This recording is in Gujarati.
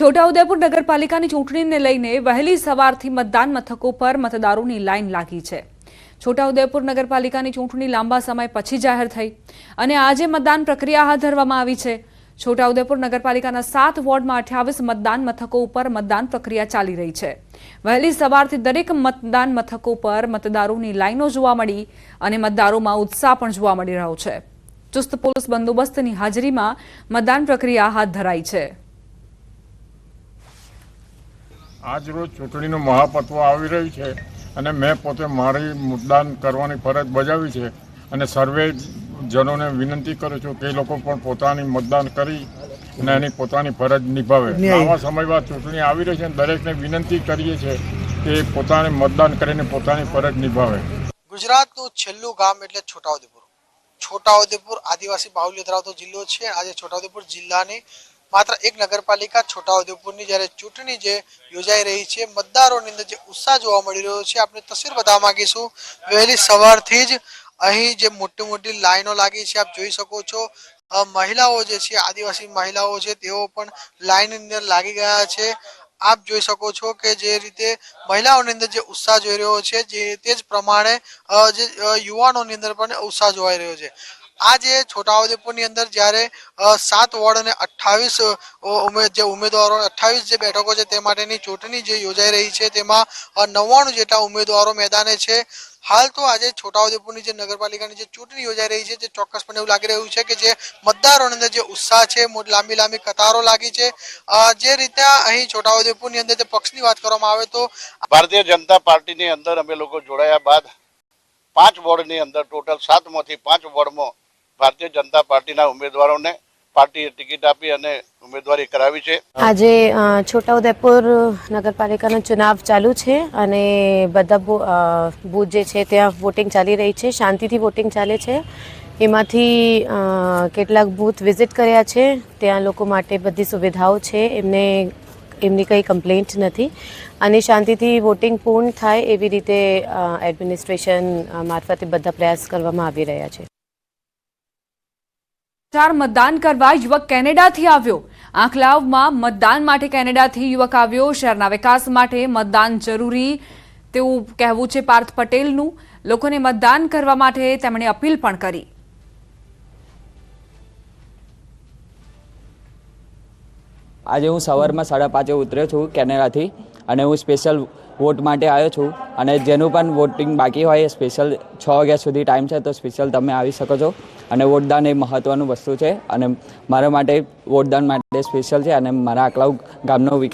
છોટાઉદેપુર નગરપાલિકાની ચૂંટણીને લઈને વહેલી સવારથી મતદાન મથકો પર મતદારોની લાઇન લાગી છે. છોટાઉદેપુર નગરપાલિકાની ચૂંટણી લાંબા સમય પછી જાહેર થઈ અને આજે મતદાન પ્રક્રિયા હાથ ધરવામાં આવી છે. છોટાઉદેપુર નગરપાલિકાના સાત વોર્ડમાં અઠ્યાવીસ મતદાન મથકો ઉપર મતદાન પ્રક્રિયા ચાલી રહી છે. વહેલી સવારથી દરેક મતદાન મથકો પર મતદારોની લાઈનો જોવા મળી અને મતદારોમાં ઉત્સાહ પણ જોવા મળી રહ્યો છે. ચુસ્ત પોલીસ બંદોબસ્તની હાજરીમાં મતદાન પ્રક્રિયા હાથ ધરાઈ છે. આજ રોજ ચૂંટણીનું મહાપત્વ આવી રહ્યું છે અને મેં પોતે મારી મતદાન કરવાની ફરજ બજાવી છે અને સર્વે જનોને વિનંતી કરું છું કે એ લોકો પણ પોતાની મતદાન કરી અને એની પોતાની ફરજ નિભાવે. આવા સમય બાદ ચૂંટણી આવી રહી છે અને દરેકને વિનંતી કરીએ છીએ કે પોતાને મતદાન કરીને પોતાની ફરજ નિભાવે. ગુજરાતનું છેલ્લું ગામ એટલે છોટાઉદેપુર. છોટાઉદેપુર આદિવાસી બાહુલ્ય ધરાવતો જિલ્લો છે આજે છોટાઉદેપુર જિલ્લાની માત્ર એક નગરપાલિકા છોટાઉદેપુરની જ્યારે ચૂંટણી જે યોજાઈ રહી છે, મતદારોની અંદર જે ઉત્સાહ જોવા મળી રહ્યો છે આપણે તસવીર બતાવવા માંગીશું. વહેલી સવારથી જ અહીં જે મોટી મોટી લાઈનો લાગી છે, આપ જોઈ શકો છો. મહિલાઓ જે છે, આદિવાસી મહિલાઓ છે, તેઓ પણ લાઈનની અંદર લાગી ગયા છે. આપ જોઈ શકો છો કે જે રીતે મહિલાઓની અંદર જે ઉત્સાહ જોઈ રહ્યો છે, જે તે જ પ્રમાણે જે યુવાનોની અંદર પણ ઉત્સાહ જોવાઈ રહ્યો છે. આજે છોટાઉદેપુરની અંદર જ્યારે સાત વોર્ડ અને અઠ્ઠાવીસ જે ઉમેદવારો, અઠ્ઠાવીસ જે બેઠકો છે તે માટેની ચૂંટણી જે યોજાઈ રહી છે, તેમાં નવ્વાણું જેટલા ઉમેદવારો મેદાને છે. હાલ તો આજે છોટાઉદેપુરની જે નગરપાલિકાની જે ચૂંટણી યોજાઈ રહી છે, તે ચોક્કસપણે એવું લાગી રહ્યું છે કે જે મતદારોની અંદર જે ઉત્સાહ છે લાંબી લાંબી કતારો લાગી છે. જે રીતે અહીં છોટાઉદેપુરની અંદર જે પક્ષની વાત કરવામાં આવે તો ભારતીય જનતા પાર્ટીની અંદર અમે લોકો જોડાયા બાદ પાંચ વોર્ડની અંદર ટોટલ સાતમાંથી પાંચ વોર્ડમાં ભારતીય જનતા પાર્ટીના ઉમેદવારોને પાર્ટીએ ટિકિટ આપી અને ઉમેદવારી કરાવી છે. આજે છોટાઉદેપુર નગરપાલિકાનો ચુનાવ ચાલુ છે અને બધા બૂથ જે છે ત્યાં વોટિંગ ચાલી રહી છે, શાંતિથી વોટિંગ ચાલે છે. એમાંથી કેટલાક બૂથ વિઝિટ કર્યા છે, ત્યાં લોકો માટે બધી સુવિધાઓ છે, એમને, એમની કંઈ કમ્પ્લેન્ટ નથી. અને શાંતિથી વોટિંગ પૂર્ણ થાય એવી રીતે એડમિનિસ્ટ્રેશન મારફતે બધા પ્રયાસ કરવામાં આવી રહ્યા છે. ચાર મતદાન કરવા યુવક કેનેડાથી આવ્યો. આંકલાવમાં મતદાન માટે કેનેડાથી યુવક આવ્યો. શહેરના વિકાસ માટે મતદાન જરૂરી તેવું કહેવું છે પાર્થ પટેલનું. લોકોને મતદાન કરવા માટે તેમણે અપીલ પણ કરી. આજે હું સવારમાં સાડા પાંચે ઉતર્યો છું કેનેડાથી. અને હું સ્પેશિયલ વોટ માટે આવ્યો છું. અને જેનું પણ વોટિંગ બાકી હોય સ્પેશિયલ છ વાગ્યા સુધી ટાઈમ છે, તો સ્પેશિયલ તમે આવી શકો છો. અને વોટદાન એ મહત્ત્વનું વસ્તુ છે. અને મારા માટે વોટદાન માટે સ્પેશિયલ છે. અને મારા આકલાવ ગામનો વિકાસ